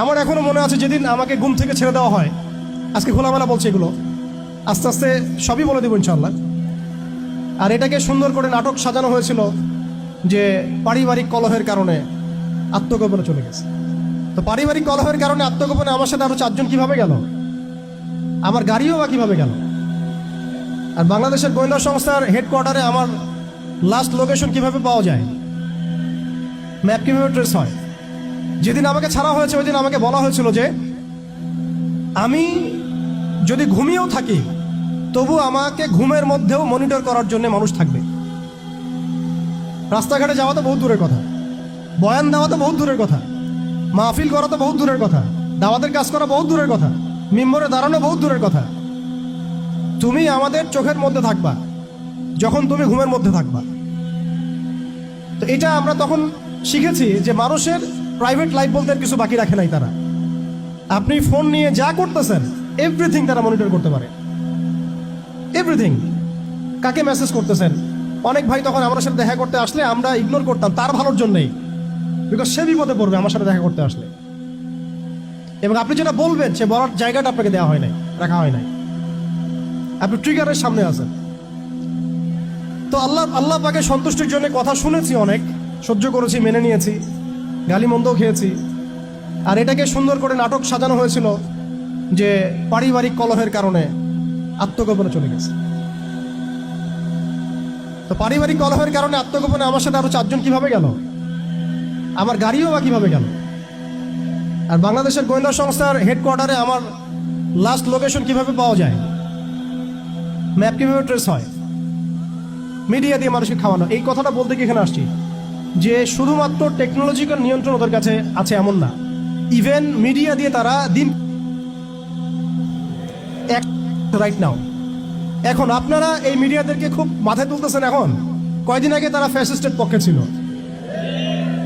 আমার এখনও মনে আছে যেদিন আমাকে ঘুম থেকে ছেড়ে দেওয়া হয়। আজকে খোলামেলা বলছে এগুলো। আস্তে আস্তে সবই বলে দেবো ইনশাল্লাহ আর এটাকে সুন্দর করে নাটক সাজানো হয়েছিল যে পারিবারিক কলহের কারণে আত্মগোপনে চলে গেছে। তো পারিবারিক কলহের কারণে আত্মগোপনে আমার সাথে আরও চারজন কীভাবে গেল? আমার গাড়িও বা কীভাবে গেল? আর বাংলাদেশের গোয়েন্দা সংস্থার হেডকোয়ার্টারে আমার লাস্ট লোকেশন কীভাবে পাওয়া যায়? ম্যাপ কীভাবে ট্রেস হয়? যেদিন আমাকে ছাড়া হয়েছে, ওই দিন আমাকে বলা হয়েছিল যে, আমি যদি ঘুমিয়েও থাকি, তবু আমাকে ঘুমের মধ্যেও মনিটর করার জন্য মানুষ থাকবে। রাস্তাঘাটে যাওয়া তো বহুত দূরের কথা। বয়ান দেওয়া তো বহুত দূরের কথা। মাহফিল করা তো বহুত দূরের কথা। দাওয়াতের কাজ করা বহুত দূরের কথা। মিম্বরে দাঁড়ানো বহুত দূরের কথা। তুমি আমাদের চোখের মধ্যে থাকবা, যখন তুমি ঘুমের মধ্যে থাকবা। তো এটা আমরা তখন শিখেছি যে মানুষের প্রাইভেট লাইফ বলতে কিছু বাকি রাখে নাই তারা। আপনি ফোন নিয়ে যা করতেছেন এভরিথিং তারা মনিটর করতে পারে। এভরিথিং কাকে মেসেজ করতেছেন? অনেক ভাই তখন আমার সাথে দেখা করতে আসলে আমরা ইগনোর করতাম, তার ভালোর জন্যই। বিকজ সে বিপদে পড়বে আমার সাথে দেখা করতে আসলে। এবং আপনি যেটা বলবেন, সে বলার জায়গাটা আপনাকে দেওয়া হয় নাই, রাখা হয় নাই। আপনি ট্রিগারের সামনে আছেন। তো আল্লাহ আল্লাহ পাকে সন্তুষ্টির জন্য কথা শুনেছি অনেক, সহ্য করেছি, মেনে নিয়েছি। গালি মন্দও খেয়েছি। আর এটাকে সুন্দর করে নাটক সাজানো হয়েছিল যে পারিবারিক কলহের কারণে আত্মগোপনে চলে গেছে। তো পারিবারিক কলহের কারণে আত্মগোপনে আমার সাথে আরও চারজন কীভাবে গেল? আমার গাড়িও বা কীভাবে গেল? আর বাংলাদেশের গোয়েন্দা সংস্থার হেডকোয়ার্টারে আমার লাস্ট লোকেশন কীভাবে পাওয়া যায়? ম্যাপ কীভাবে ট্রেস হয়? মিডিয়া দিয়ে মানুষকে খাওয়ানো। এই কথাটা বলতে কি এখানে আসছি? যে শুধুমাত্র টেকনোলজিক্যাল নিয়ন্ত্রণ ওদের কাছে আছে এমন না। ইভেন মিডিয়া দিয়ে তারা দিন রাইট নাও এখন আপনারা এই মিডিয়াদেরকে খুব মাথায় তুলতেছেন এখন। কয়দিন আগে তারা ফ্যাসিস্টের পক্ষে ছিল।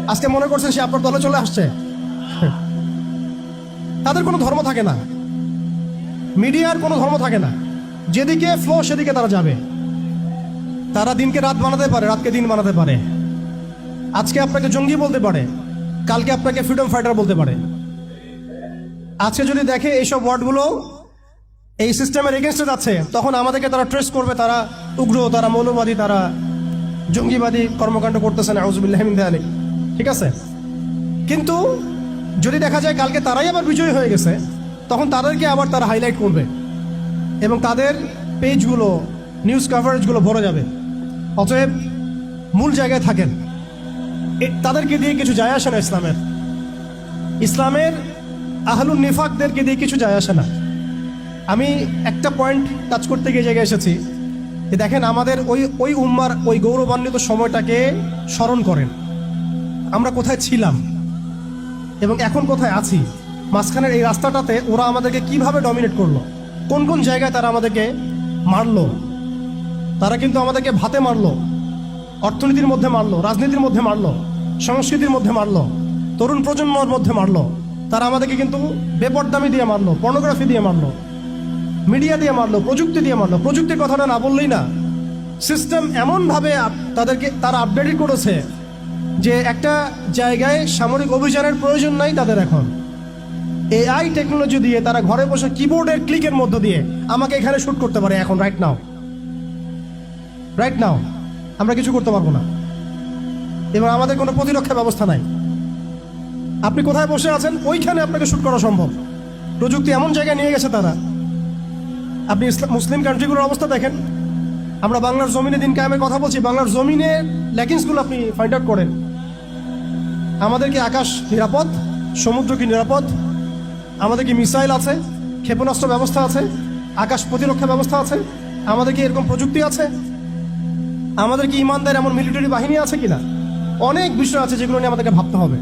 আজকে মনে করছেন সে আপনার দলে চলে আসছে। তাদের কোনো ধর্ম থাকে না। মিডিয়ার কোনো ধর্ম থাকে না। যেদিকে ফ্লো সেদিকে তারা যাবে। তারা দিনকে রাত বানাতে পারে, রাতকে দিন বানাতে পারে। আজকে আপনাকে জঙ্গি বলতে পারে, কালকে আপনাকে ফ্রিডম ফাইটার বলতে পারে। আজকে যদি দেখে এইসব ওয়ার্ডগুলো এই সিস্টেমের এগেনস্টে যাচ্ছে, তখন আমাদেরকে তারা ট্রেস করবে, তারা উগ্র, তারা মৌলবাদী, তারা জঙ্গিবাদী কর্মকাণ্ড করতেছেন আউজবিল্লাহমিন আলী ঠিক আছে? কিন্তু যদি দেখা যায় কালকে তারাই আবার বিজয়ী হয়ে গেছে, তখন তাদেরকে আবার তারা হাইলাইট করবে এবং তাদের পেজগুলো নিউজ কাভারেজগুলো ভরে যাবে। অতএব মূল জায়গায় থাকেন। তাদেরকে দিয়ে কিছু যায় আসে না ইসলামের। ইসলামের আহলুন নিফাকদেরকে দিয়ে কিছু যায় আসে না। আমি একটা পয়েন্ট টাচ করতে গিয়ে জায়গায় এসেছি যে দেখেন আমাদের ওই ওই উম্মার ওই গৌরবান্বিত সময়টাকে স্মরণ করেন। আমরা কোথায় ছিলাম এবং এখন কোথায় আছি, মাঝখানের এই রাস্তাটাতে ওরা আমাদেরকে কীভাবে ডমিনেট করল, কোন কোন জায়গায় তারা আমাদেরকে মারলো, তারা কিন্তু আমাদেরকে ভাতে মারলো, অর্থনীতির মধ্যে মারলো, রাজনীতির মধ্যে মারলো। সংস্কৃতির মধ্যে মারলো, তরুণ প্রজন্মর মধ্যে মারলো, তারা আমাদেরকে কিন্তু বেপরদামি দিয়ে মারলো পর্নোগ্রাফি দিয়ে মারলো মিডিয়া দিয়ে মারলো, প্রযুক্তি দিয়ে মারলো। প্রযুক্তির কথাটা না বললেই না। সিস্টেম এমনভাবে তাদেরকে, তারা আপডেট করেছে যে একটা জায়গায় সামরিক অভিযানের প্রয়োজন নাই তাদের এখন। এআই টেকনোলজি দিয়ে তারা ঘরে বসে কিবোর্ডের ক্লিকের মধ্য দিয়ে আমাকে এখানে শুট করতে পারে এখন রাইট নাও রাইট নাও আমরা কিছু করতে পারব না। এবং আমাদের কোনো প্রতিরক্ষা ব্যবস্থা নাই। আপনি কোথায় বসে আছেন? ওইখানে আপনাকে শ্যুট করা সম্ভব। প্রযুক্তি এমন জায়গায় নিয়ে গেছে তারা। আপনি মুসলিম কান্ট্রিগুলোর অবস্থা দেখেন। আমরা বাংলার জমিনে দিন কায়েমের কথা বলছি। বাংলার জমিনে ল্যাকিংসগুলো আপনি ফাইন্ড আউট করেন। আমাদের কি আকাশ নিরাপদ, সমুদ্র কি নিরাপদ? আমাদের কি মিসাইল আছে? ক্ষেপণাস্ত্র ব্যবস্থা আছে? আকাশ প্রতিরক্ষা ব্যবস্থা আছে? আমাদের কি এরকম প্রযুক্তি আছে? আমাদের কি ইমানদার এমন মিলিটারি বাহিনী আছে কিনা? অনেক বিষয় আছে যেগুলো নিয়ে আমাদেরকে ভাবতে হবে।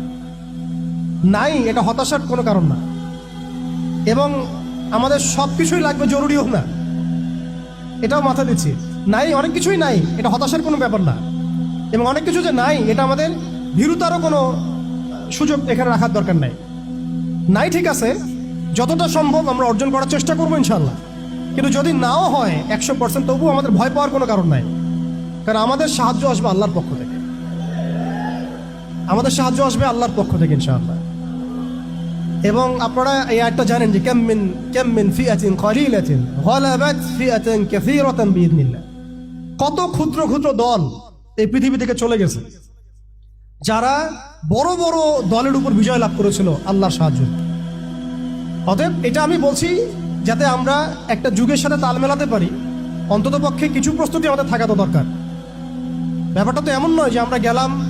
নাই, এটা হতাশার কোনো কারণ না। এবং আমাদের সব কিছুই লাগবে জরুরিও না। এটাও মাথা দিচ্ছি। নাই, অনেক কিছুই নাই, এটা হতাশার কোনো ব্যাপার না। এবং অনেক কিছু যে নাই, এটা আমাদের ভীরুতারও কোনো সুযোগ এখানে রাখার দরকার নাই। নাই ঠিক আছে, যতটা সম্ভব আমরা অর্জন করার চেষ্টা করব ইনশাল্লাহ কিন্তু যদি নাও হয়, একশো পার্সেন্ট তবুও আমাদের ভয় পাওয়ার কোনো কারণ নাই। কারণ আমাদের সাহায্য আসবে আল্লাহর পক্ষ থেকে। আমাদের সাহায্য আসবে আল্লাহর পক্ষ থেকে ইনশাআল্লাহ। এবং আপনারা এই আয়টা জানেন যে কেমমিন কেমমিন ফিয়াতিন কলিলাতিন গলাবাত ফিয়াতান কাসীরাতান বিইذنিল্লাহ কত ক্ষুদ্র ক্ষুদ্র দল এই পৃথিবী থেকে চলে গেছে, যারা বড় বড় দলের উপর বিজয় লাভ করেছিল আল্লাহর সাহায্য। অতএব এটা আমি বলছি যাতে আমরা একটা যুগের সাথে তাল মেলাতে পারি। অন্তত পক্ষে কিছু প্রস্তুতি আমাদের থাকা তো দরকার। ব্যাপারটা তো এমন নয় যে আমরা গেলাম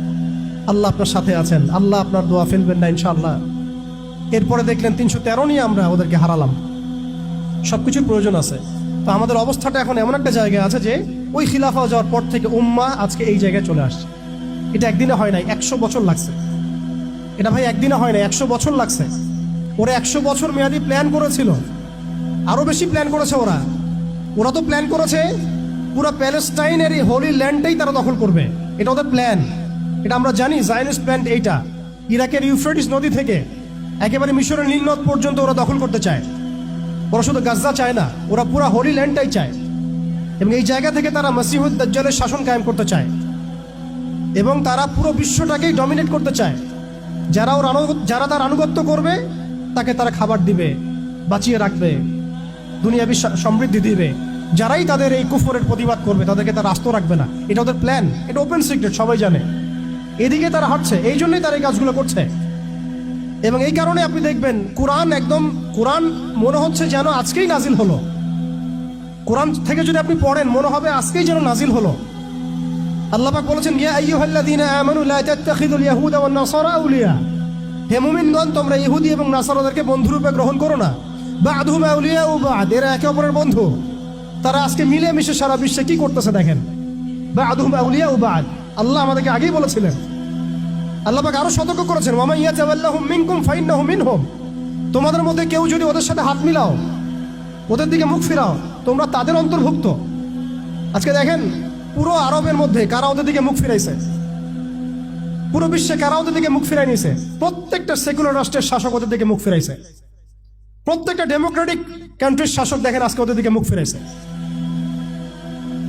আল্লাহ আপনার সাথে আছেন। আল্লাহ আপনার দোয়া ফেলবেন না ইনশাআল্লাহ। এরপরে দেখলেন তিনশো তেরো নিয়ে আমরা ওদেরকে হারালাম। সব কিছুর প্রয়োজন আছে। তো আমাদের অবস্থাটা এখন এমন একটা জায়গায় আছে যে, ওই খিলাফা যাওয়ার পর থেকে উম্মা আজকে এই জায়গায় চলে আসছে। এটা একদিনে হয় নাই, একশো বছর লাগছে। এটা ভাই একদিনে হয় না একশো বছর লাগছে। ওরা একশো বছর মেয়াদি প্ল্যান করেছিল। আরও বেশি প্ল্যান করেছে ওরা। ওরা তো প্ল্যান করেছে, পুরো প্যালেস্টাইনের এই হোলি ল্যান্ডটাই তারা দখল করবে। এটা ওদের প্ল্যান এটা আমরা জানি জাইনিস প্ল্যান এইটা। ইরাকের ইউফ্রেটিস নদী থেকে একেবারে মিশরের নীল নদ পর্যন্ত ওরা দখল করতে চায়। ওরা শুধু গাজা চায় না, ওরা পুরো হোলি ল্যান্ডটাই চায়। এবং এই জায়গা থেকে তারা মাসিহুদ শাসন কায়েম করতে চায়। এবং তারা পুরো বিশ্বটাকেই ডমিনেট করতে চায়। যারা ওর যারা তার আনুগত্য করবে, তাকে তারা খাবার দিবে, বাঁচিয়ে রাখবে, দুনিয়াবি সমৃদ্ধি দিবে। যারাই তাদের এই কুফরের প্রতিবাদ করবে, তাদেরকে তারা আস্ত রাখবে না। এটা ওদের প্ল্যান এটা ওপেন সিক্রেট সবাই জানে। এদিকে তারা হাঁটছে, এই জন্যই তারা এই কাজগুলো করছে। এবং এই কারণে আপনি দেখবেন, কোরআন একদম, কোরআন মনে হচ্ছে যেন আজকেই নাজিল হলো। কোরআন থেকে যদি আপনি পড়েন, মনে হবে আজকেই যেন নাজিল হলো। আল্লাহ পাক বলেছেন, ইয়া আইয়ুহাল্লাযীনা আমানু, লা তাত্তাখিযুল ইয়াহুদা ওয়ান নাসারা আউলিয়া। হে মুমিনগণ, তোমরা ইহুদি এবং নাসারাদেরকে বন্ধুরূপে গ্রহণ করো না। বা'দুহুম আউলিয়া ও বা'দ, এরা একে অপরের বন্ধু। তারা আজকে মিলে মিশে সারা বিশ্বে কি করতেছে দেখেন? বা'দুহুম আউলিয়া ও বা'দ, আল্লাহ আমাদেরকে আগেই বলেছিলেন আল্লাহ পাক আরও সতর্ক করেছেন, ওয়া মাইয়া তাওয়াল্লাহুম মিনকুম ফাইন্নাহু মিনহুম। তোমাদের মধ্যে কেউ যদি ওদের সাথে হাত মিলাও, ওদের দিকে মুখ ফিরাও, তোমরা তাদের অন্তর্ভুক্ত। আজকে দেখেন, পুরো আরবের মধ্যে কারা ওদের দিকে মুখ ফিরাইছে? পুরো বিশ্বে কারা ওদের দিকে মুখ ফিরাই নিছে? প্রত্যেকটা সেকুলার রাষ্ট্রের শাসক ওদের দিকে মুখ ফিরাইছে। প্রত্যেকটা ডেমোক্রেটিক কান্ট্রির শাসক দেখেন আজকে ওদের দিকে মুখ ফিরাইছে।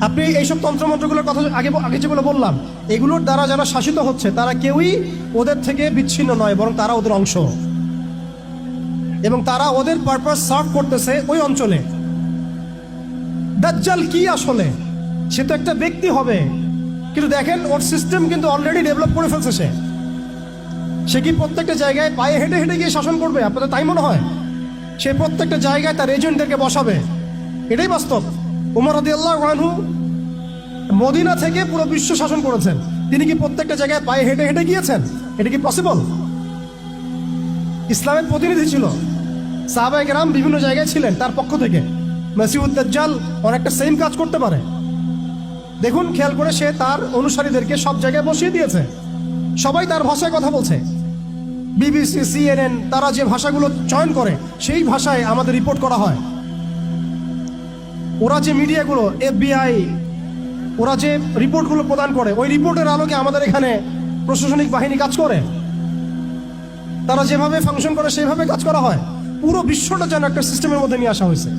আপনি এইসব তন্ত্রমন্ত্রগুলোর কথা আগে আগে যেগুলো বললাম, এগুলোর দ্বারা যারা শাসিত হচ্ছে, তারা কেউই ওদের থেকে বিচ্ছিন্ন নয়, বরং তারা ওদের অংশ। এবং তারা ওদের পারপাস সার্ভ করতেছে ওই অঞ্চলে। দাজ্জাল কি আসলে? সে তো একটা ব্যক্তি হবে। কিন্তু দেখেন, ওর সিস্টেম কিন্তু অলরেডি ডেভেলপ করে ফেলছে সে। সে কি প্রত্যেকটা জায়গায় পায়ে হেঁটে হেঁটে গিয়ে শাসন করবে? আপনাদের তাই মনে হয়? সে প্রত্যেকটা জায়গায় তার এজেন্টদেরকে বসাবে। এটাই বাস্তব। উমর আনহু মদিনা থেকে পুরো বিশ্ব শাসন করেছেন। তিনি কি প্রত্যেকটা জায়গায় পায়ে হেঁটে হেঁটে গিয়েছেন? এটা কি পসিবল ইসলামের প্রতিনিধি ছিল। সাহাবায়ে কেরাম বিভিন্ন জায়গায় ছিলেন তার পক্ষ থেকে। মাসিউদ দাজ্জাল অনেকটা সেম কাজ করতে পারে। দেখুন, খেয়াল করে সে তার অনুসারীদেরকে সব জায়গায় বসিয়ে দিয়েছে। সবাই তার ভাষায় কথা বলছে। বিবিসি, সিএনএন, তারা যে ভাষাগুলো চয়ন করে, সেই ভাষায় আমাদের রিপোর্ট করা হয়। ওরা যে মিডিয়াগুলো, এফবিআই, ওরা যে রিপোর্টগুলো প্রদান করে, ওই রিপোর্টের আলোকে আমাদের এখানে প্রশাসনিক বাহিনী কাজ করে। তারা যেভাবে ফাংশন করে, সেভাবে কাজ করা হয়। পুরো বিশ্বটা যেন একটা সিস্টেমের মধ্যে নিয়ে আসা হয়েছে।